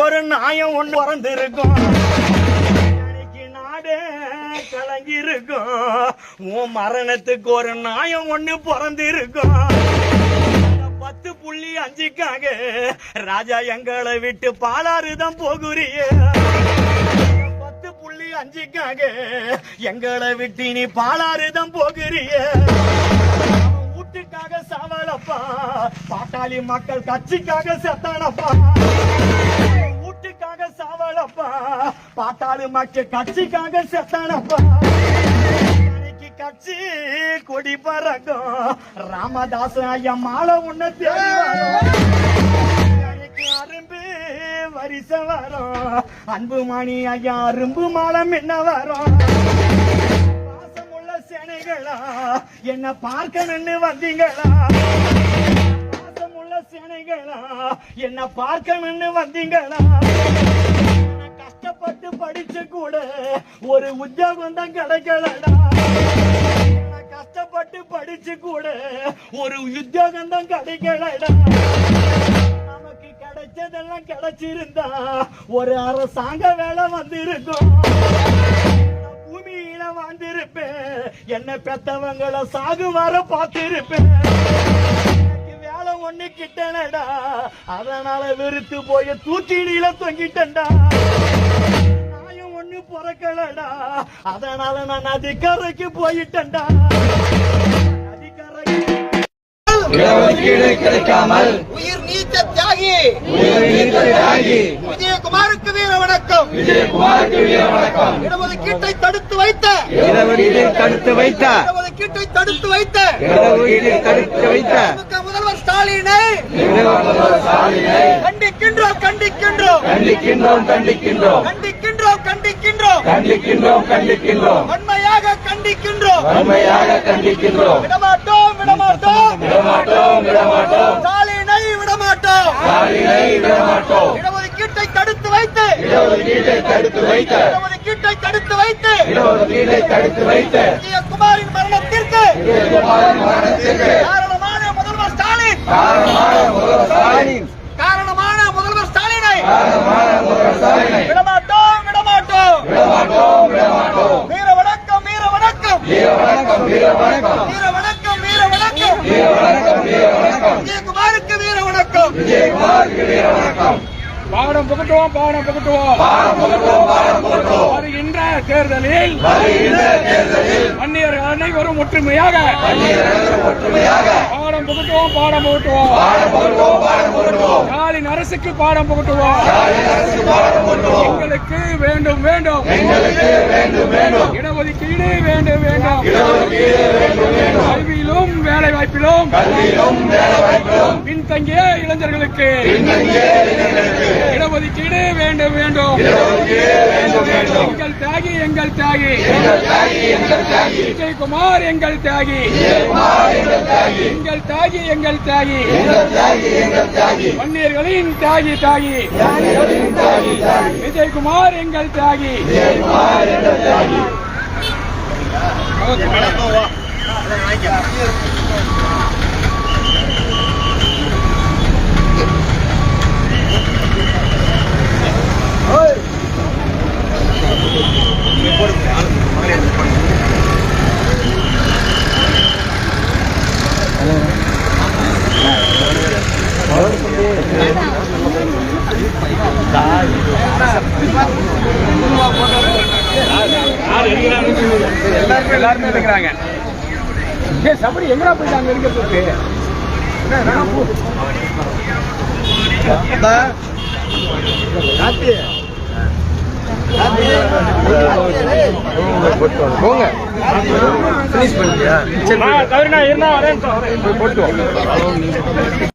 ஒரு நாயம் ஒண்ணு பிறந்திருக்கும். இன்னைக்கு நாடே உன் மரணத்துக்கு ஒரு நாயம் ஒண்ணு பிறந்திருக்கும். பத்து புள்ளி அஞ்சுக்காக ராஜா எங்களை விட்டு பாலாறுதான் போகுறியே. பத்து புள்ளி அஞ்சுக்காக எங்களை விட்டு நீ பாலாறுதான் போகுறியே. வீட்டுக்காக சாவலப்பா. பாட்டாளி மக்கள் கட்சிக்காக செத்தானப்பா. சாவலப்பா பாட்டாளி மக்கள் கட்சிக்காக செத்தானப்பா. கட்சி கொடி பறக்கும். ராமதாஸ் ஐயா மாலை உண்ண தேவைக்கு அரும்பு வரிசை வரும். அன்பு மணி ஐயா அரும்பு மாலம் என்ன வரும். பாசமுள்ள சேனைகளா என்ன பார்க்கணும்னு வந்தீங்களா? பாசமுள்ள சேனைகளா என்ன பார்க்கணும்னு வந்தீங்களா? கஷ்டப்பட்டு படிச்சு கூட ஒரு உத்தியோகம் தான் கிடைக்கலடா. கஷ்டப்பட்டு படிச்சு கூட ஒரு உத்தியோகம் தான் கிடைக்கலடா. நமக்கு கிடைச்சதெல்லாம் கிடைச்சிருந்தா ஒரு அரசாங்க வேலை வந்திருக்கும். பூமியில வாழ்ந்திருப்பேன். என்ன பெத்தவங்களை சாகு வர பார்த்திருப்பேன். எனக்கு வேலை ஒண்ணு கிட்டனடா அதனால வெறுத்து போய் தூக்கிடியில தொங்கிட்டேன்டா. ஒண்ணு பிறக்கலடா அதனால நான் நதிக்கரைக்கு போயிட்டேன்டா கிடைக்காமல் உயிர் நீத்த தியாகி உயிர் நீத்த தியாகி விஜயகுமாருக்கு வீர வணக்கம் விஜயகுமாருக்கு வீர வணக்கம் இடஒதுக்கீட்டை தடுத்து வைத்த இடஒதுக்கீட்டை தடுத்து வைத்த இடஒதுக்கீட்டை தடுத்து வைத்த இடஒதுக்கீட்டை தடுத்து வைத்த திமுக முதல்வர் ஸ்டாலினை முதல்வர் ஸ்டாலினை கண்டிக்கின்றோம் கண்டிக்கின்றோம் கண்டிக்கின்றோம் கண்டிக்கின்றோம் கண்டிக்கின்றோம். கண்டிக்கின்றோம் கண்டிக்கின்றோம். வன்மையாக கண்டிக்கின்றோம். வன்மையாக கண்டிக்கின்றோம். விடமாட்டோம் விடமாட்டோம். விடமாட்டோம் விடமாட்டோம். ஸ்டாலினை விடமாட்டோம். ஸ்டாலினை விடமாட்டோம். இடஒதுக்கீட்டை தடுத்து வைத்து. இடஒதுக்கீட்டை தடுத்து வைத்த. இடஒதுக்கீட்டை தடுத்து வைத்து. இடஒதுக்கீட்டை தடுத்து வைத்த. விஜயகுமாரின் மரணத்திற்கு. விஜயகுமாரின் மரணத்திற்கு. காரணமான முதல்வர் ஸ்டாலின். காரணமான பாடம் புகட்டுவோம் பாடம் புகட்டுவோம். பாடம் புகட்டுவோம் பாடம் புகட்டுவோம். வருகின்ற தேர்தலில் வருகின்ற தேர்தலில் அந்நியர் அனைவரும் ஒற்றுமையாக அந்நியர்கள் ஒற்றுமையாக பாடம் புகட்டுவோம் பாடம் புகட்டுவோம். பாடம் புகட்டுவோம் பாடம் புகட்டுவோம். ஸ்டாலின் அரசுக்கு பாடம் புகட்டுவோம். ஸ்டாலின் அரசுக்கு பாடம் புகட்டுவோம். எங்களுக்கு வேண்டும் வேண்டும். எங்களுக்கு வேண்டும் வேண்டும். இடஒதுக்கீடு வேண்டும் வேண்டும். இடஒதுக்கீடு வேண்டும் வேண்டும். கல்வியிலும் வேலை வாய்ப்பிலும் கல்வியிலும் வேலை வாய்ப்பிலும் பின்தங்கிய இளைஞர்களுக்கு பின்தங்கிய இளைஞர்களுக்கு இடஒதுக்கீடு வேண்டும் வேண்டும். இடஒதுக்கீடு வேண்டும் வேண்டும் எங்கள் தியாகி எங்கள் தியாகி. விஜயகுமார் எங்கள் தியாகி. எங்கள் தியாகி. எங்கள் தியாகி மன்னியர்களின் தியாகி. தியாகி விஜயகுமார் எங்கள் தியாகி. Okay, எல்லாருமே இருக்கிறாங்க. ஏ சபடி எங்கடா போயிட்டு அங்க இருக்க போட்டு போங்க